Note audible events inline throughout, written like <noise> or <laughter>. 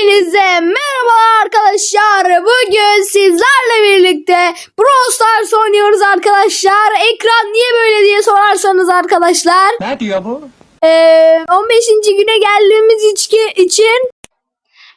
Hepinize merhaba arkadaşlar. Bugün sizlerle birlikte Brawl Stars oynuyoruz arkadaşlar. Ekran niye böyle diye sorarsanız arkadaşlar. Ne diyor bu? eee, 15. güne geldiğimiz içki için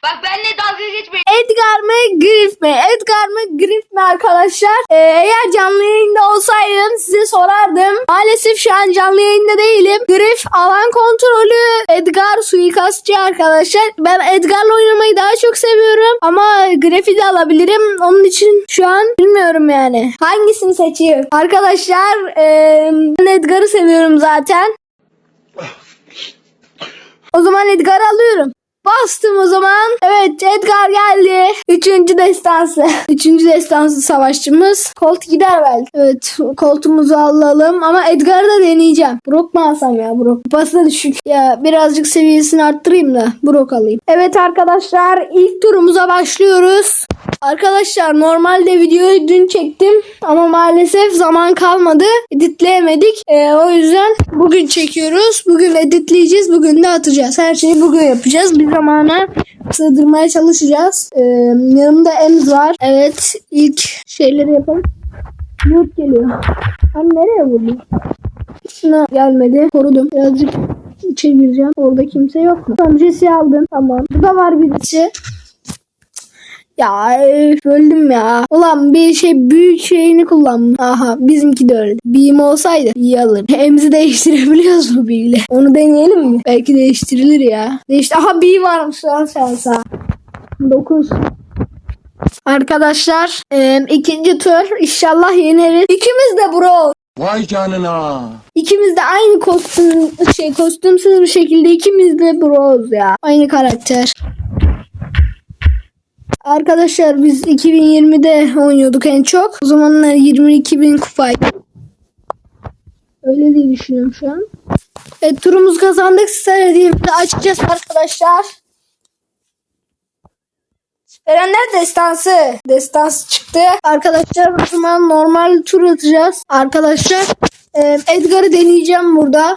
Bak benimle dalga geçmeyin. Edgar mı Griff mi? Edgar mı Griff mi arkadaşlar? Ee, eğer canlı yayında olsaydım size sorardım. Maalesef şu an canlı yayında değilim. Griff alan kontrolü Edgar suikastçı arkadaşlar. Ben Edgar'la oynamayı daha çok seviyorum. Ama Griff'i de alabilirim. Onun için şu an bilmiyorum yani. Hangisini seçeyim? Arkadaşlar ee, ben Edgar'ı seviyorum zaten. O zaman Edgar'ı alıyorum. Bastım o zaman. Evet Edgar geldi. Üçüncü destansı. <laughs> Üçüncü destansı savaşçımız. Colt gider belki. Evet koltuğumuzu alalım ama Edgar'ı da deneyeceğim. Brock mu alsam ya Brock? Kupası da düşük. Ya birazcık seviyesini arttırayım da Brock alayım. Evet arkadaşlar ilk turumuza başlıyoruz. Arkadaşlar normalde videoyu dün çektim ama maalesef zaman kalmadı. Editleyemedik. Ee, o yüzden bugün çekiyoruz. Bugün editleyeceğiz. Bugün de atacağız. Her şeyi bugün yapacağız. Bir zamana sığdırmaya çalışacağız. Ee, yanımda Emz var. Evet ilk şeyleri yapalım. Yurt geliyor. Hani nereye vurdu? Şuna gelmedi. Korudum. Birazcık içe gireceğim. Orada kimse yok mu? Tamam aldım. Tamam. Bu da var birisi. Ya öldüm ya. Ulan bir şey büyük şeyini kullanmış. Aha bizimki de öldü. Beam olsaydı iyi alır. Emzi <laughs> değiştirebiliyoruz mu Bee ile? Onu deneyelim mi? Belki değiştirilir ya. Değişti. Aha Bee varmış lan şansa. 9. Arkadaşlar em, ikinci tur inşallah yeneriz. İkimiz de bro. Vay canına. İkimiz de aynı kostüm şey kostümsüz bir şekilde ikimiz de bros ya. Aynı karakter. Arkadaşlar biz 2020'de oynuyorduk en çok. O zamanlar 22 bin kupaydı. Öyle diye düşünüyorum şu an. Evet turumuzu kazandık. Size de açacağız arkadaşlar. Erenler destansı. Destansı çıktı. Arkadaşlar o zaman normal tur atacağız. Arkadaşlar e, Edgar'ı deneyeceğim burada.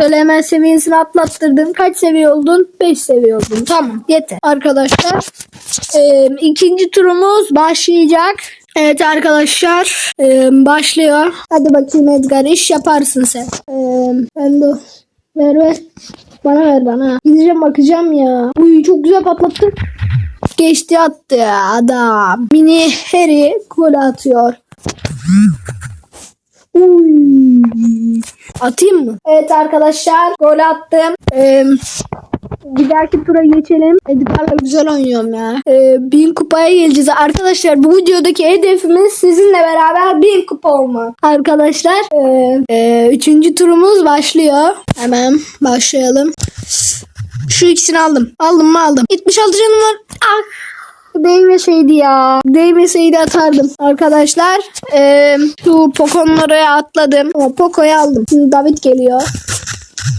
Şöyle hemen seviyesini atlattırdım. Kaç seviye oldun? 5 seviye oldun. Tamam yeter. Arkadaşlar e, ikinci turumuz başlayacak. Evet arkadaşlar e, başlıyor. Hadi bakayım Edgar iş yaparsın sen. E, ben de ver ver. Bana ver bana. Gideceğim bakacağım ya. Uy çok güzel patlattım. Geçti attı adam. Mini Harry gol atıyor. Uy. Atayım mı? Evet arkadaşlar gol attım. Ee, bir dahaki tura geçelim. Edgar'la güzel oynuyorum ya. Ee, bin kupaya geleceğiz. Arkadaşlar bu videodaki hedefimiz sizinle beraber bin kupa olmak. Arkadaşlar ee, ee, üçüncü turumuz başlıyor. Hemen başlayalım. Şu ikisini aldım. Aldım mı aldım. 76 canım var. Ah. Değmeseydi ya. Değmeseydi atardım. Arkadaşlar eee şu Pokonları atladım. Ama Poco'yu aldım. Şimdi David geliyor.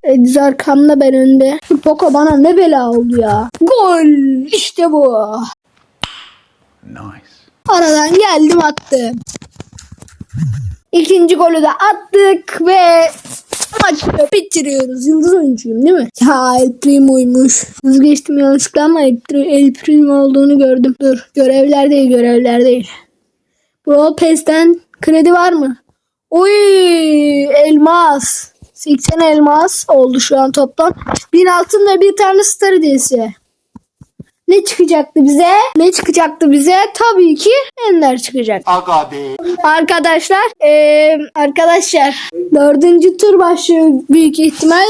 Ediz arkamda ben önde. Şu Poco bana ne bela oldu ya. Gol. İşte bu. Nice. Aradan geldim attım. İkinci golü de attık ve maçı bitiriyoruz. Yıldız oyuncuyum değil mi? Ya El Primo'ymuş. Hız geçtim yanlışlıkla ama El, El Primo olduğunu gördüm. Dur görevler değil görevler değil. Brawl Pass'ten kredi var mı? Oy elmas. 80 elmas oldu şu an toplam. 1000 altın ve bir tane star hediyesi. Ne çıkacaktı bize? Ne çıkacaktı bize? Tabii ki Ender çıkacak. Aga be. Arkadaşlar eee, arkadaşlar dördüncü tur başlıyor büyük ihtimal.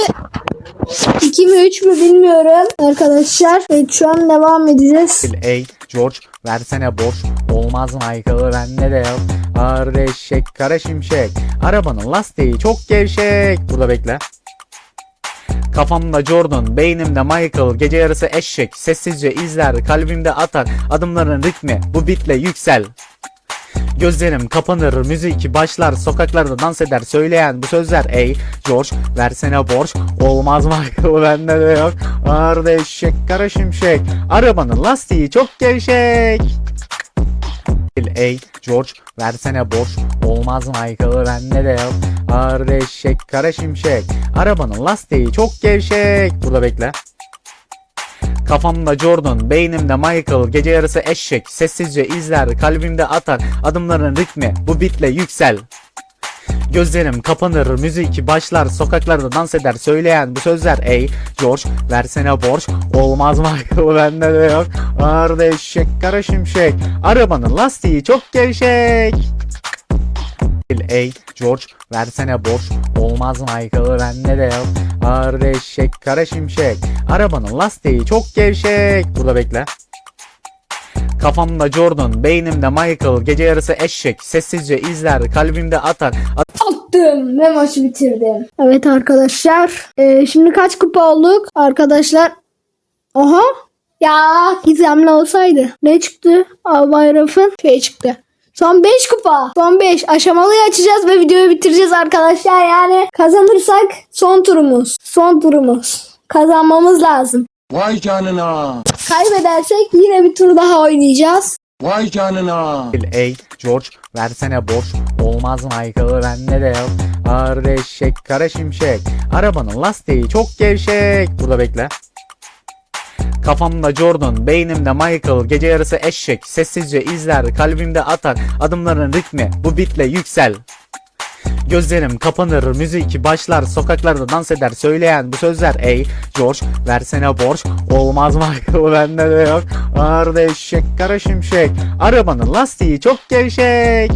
2 mi 3 mü bilmiyorum arkadaşlar. Evet, şu an devam edeceğiz. Ey George versene borç Olmaz Michael bende de yok Ağır eşek kara şimşek Arabanın lastiği çok gevşek Burada bekle Kafamda Jordan, beynimde Michael, gece yarısı eşek, sessizce izler, kalbimde atar, adımların ritmi, bu bitle yüksel. Gözlerim kapanır, müzik başlar, sokaklarda dans eder, söyleyen bu sözler Ey George versene borç, olmaz Michael bende de yok, ağır da eşek, kara şimşek, arabanın lastiği çok gevşek. Ey George versene borç Olmaz Michael bende de yok Ağır eşek kara şimşek. Arabanın lastiği çok gevşek. Burada bekle. Kafamda Jordan, beynimde Michael, gece yarısı eşek, sessizce izler, kalbimde atar, adımların ritmi, bu bitle yüksel. Gözlerim kapanır, müzik başlar, sokaklarda dans eder, söyleyen bu sözler. Ey George versene borç, olmaz Michael <laughs> bende de yok. Ağır da eşek, kara şimşek, arabanın lastiği çok gevşek. Ey George versene borç, olmaz Michael bende de yok. Ağır eşek, kara şimşek, arabanın lastiği çok gevşek. Burada bekle. Kafamda Jordan, beynimde Michael, gece yarısı eşek, sessizce izler, kalbimde atar, Attım ve maçı bitirdim. Evet arkadaşlar. Ee, şimdi kaç kupa olduk? Arkadaşlar. Oha. Ya gizemli olsaydı. Ne çıktı? Albay Raf'ın şey çıktı. Son 5 kupa. Son 5. Aşamalıyı açacağız ve videoyu bitireceğiz arkadaşlar. Yani kazanırsak son turumuz. Son turumuz. Kazanmamız lazım. Vay canına. Kaybedersek yine bir tur daha oynayacağız. Vay canına. Ey George versene borç Olmaz Michael bende de yok Ağır eşek kara şimşek Arabanın lastiği çok gevşek Burada bekle Kafamda Jordan, beynimde Michael, gece yarısı eşek, sessizce izler, kalbimde atar, adımların ritmi, bu bitle yüksel. Gözlerim kapanır, müzik başlar, sokaklarda dans eder, söyleyen bu sözler Ey George versene borç, olmaz Michael bende de yok. Ağır da eşek, kara şimşek, arabanın lastiği çok gevşek.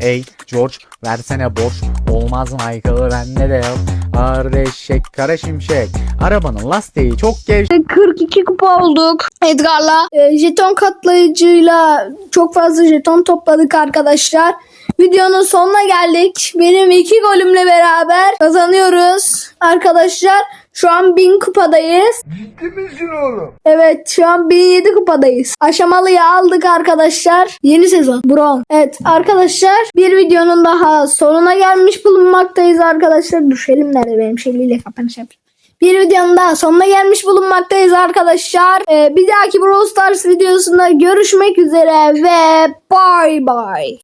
Ey George versene borç, olmaz Michael bende de yok. Ağır da eşek, kara şimşek, arabanın lastiği çok gevşek. 42 kupa olduk Edgar'la. Ee, jeton katlayıcıyla çok fazla jeton topladık arkadaşlar. Videonun sonuna geldik. Benim iki golümle beraber kazanıyoruz arkadaşlar. Şu an 1000 kupadayız. Ciddi misin oğlum? Evet şu an 1007 kupadayız. Aşamalıyı aldık arkadaşlar. Yeni sezon. Bron. Evet arkadaşlar bir videonun daha sonuna gelmiş bulunmaktayız arkadaşlar. Düşelim nerede benim şeyliyle kapanış yapayım. Bir videonun daha sonuna gelmiş bulunmaktayız arkadaşlar. Ee, bir dahaki Brawl Stars videosunda görüşmek üzere ve bye bye.